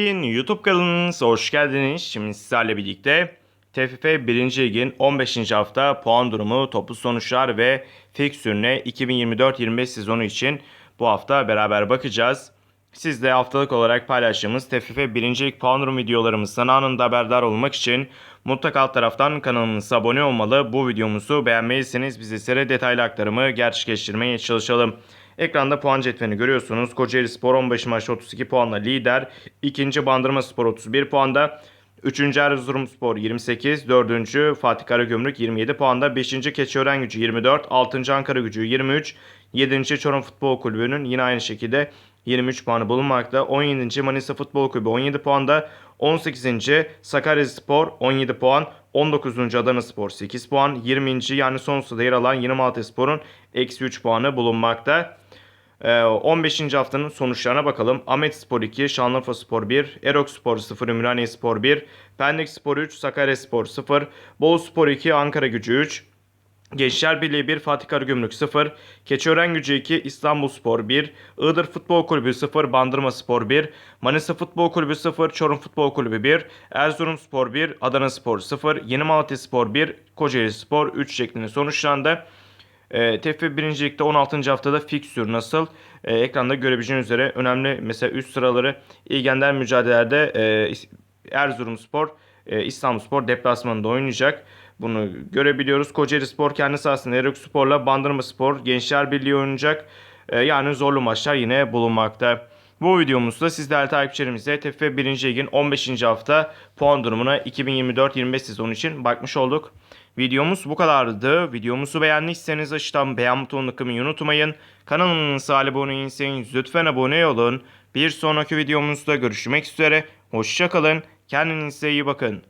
YouTube kanalınıza hoş geldiniz. Şimdi sizlerle birlikte TFF 1. Lig'in 15. hafta puan durumu, toplu sonuçlar ve fiksürüne 2024-25 sezonu için bu hafta beraber bakacağız. Siz de haftalık olarak paylaştığımız TFF 1. Lig puan durum videolarımızdan anında haberdar olmak için mutlaka alt taraftan kanalımıza abone olmalı. Bu videomuzu beğenmelisiniz. Biz ise detaylı aktarımı gerçekleştirmeye çalışalım. Ekranda puan cetvelini görüyorsunuz. Kocaeli Spor 15 maçta 32 puanla lider. İkinci Bandırma Spor 31 puanda. Üçüncü Erzurumspor 28, dördüncü Fatih Karagümrük 27 puanda, beşinci Keçiören Gücü 24, altıncı Ankara Gücü 23, yedinci Çorum Futbol Kulübü'nün yine aynı şekilde 23 puanı bulunmakta. 17. Manisa Futbol Kulübü 17 puanda, 18. Sakaryaspor 17 puan, 19. Adana Spor 8 puan, 20. yani son sırada yer alan Yeni Malatyaspor'un eksi 3 puanı bulunmakta. Ee, 15. haftanın sonuçlarına bakalım. Ahmet Spor 2, Şanlıurfa Spor 1, Erok Spor 0, Ümraniye Spor 1, Pendik Spor 3, Sakarya Spor 0, Bolu Spor 2, Ankara Gücü 3, Gençler Birliği 1, Fatih Karagümrük 0, Keçiören Gücü 2, İstanbul Spor 1, Iğdır Futbol Kulübü 0, Bandırma Spor 1, Manisa Futbol Kulübü 0, Çorum Futbol Kulübü 1, Erzurum Spor 1, Adana Spor 0, Yeni Malatya Spor 1, Kocaeli Spor 3 şeklinde sonuçlandı. E, TFF 1. Lig'de 16. haftada fikstür nasıl? E, ekranda görebileceğiniz üzere önemli mesela üst sıraları ilgender mücadelelerde e, Erzurumspor, e, İstanbulspor deplasmanında oynayacak. Bunu görebiliyoruz. Kocaeli Spor kendi sahasında Erok Spor'la Bandırma Spor Gençler Birliği oynayacak. E, yani zorlu maçlar yine bulunmakta. Bu videomuzda sizler takipçilerimize TFF 1. Lig'in 15. hafta puan durumuna 2024-25 sezonu için bakmış olduk. Videomuz bu kadardı. Videomuzu beğendiyseniz aşağıdan beğen butonuna kılmayı unutmayın. Kanalımıza abone değilseniz lütfen abone olun. Bir sonraki videomuzda görüşmek üzere. Hoşçakalın. Kendinize iyi bakın.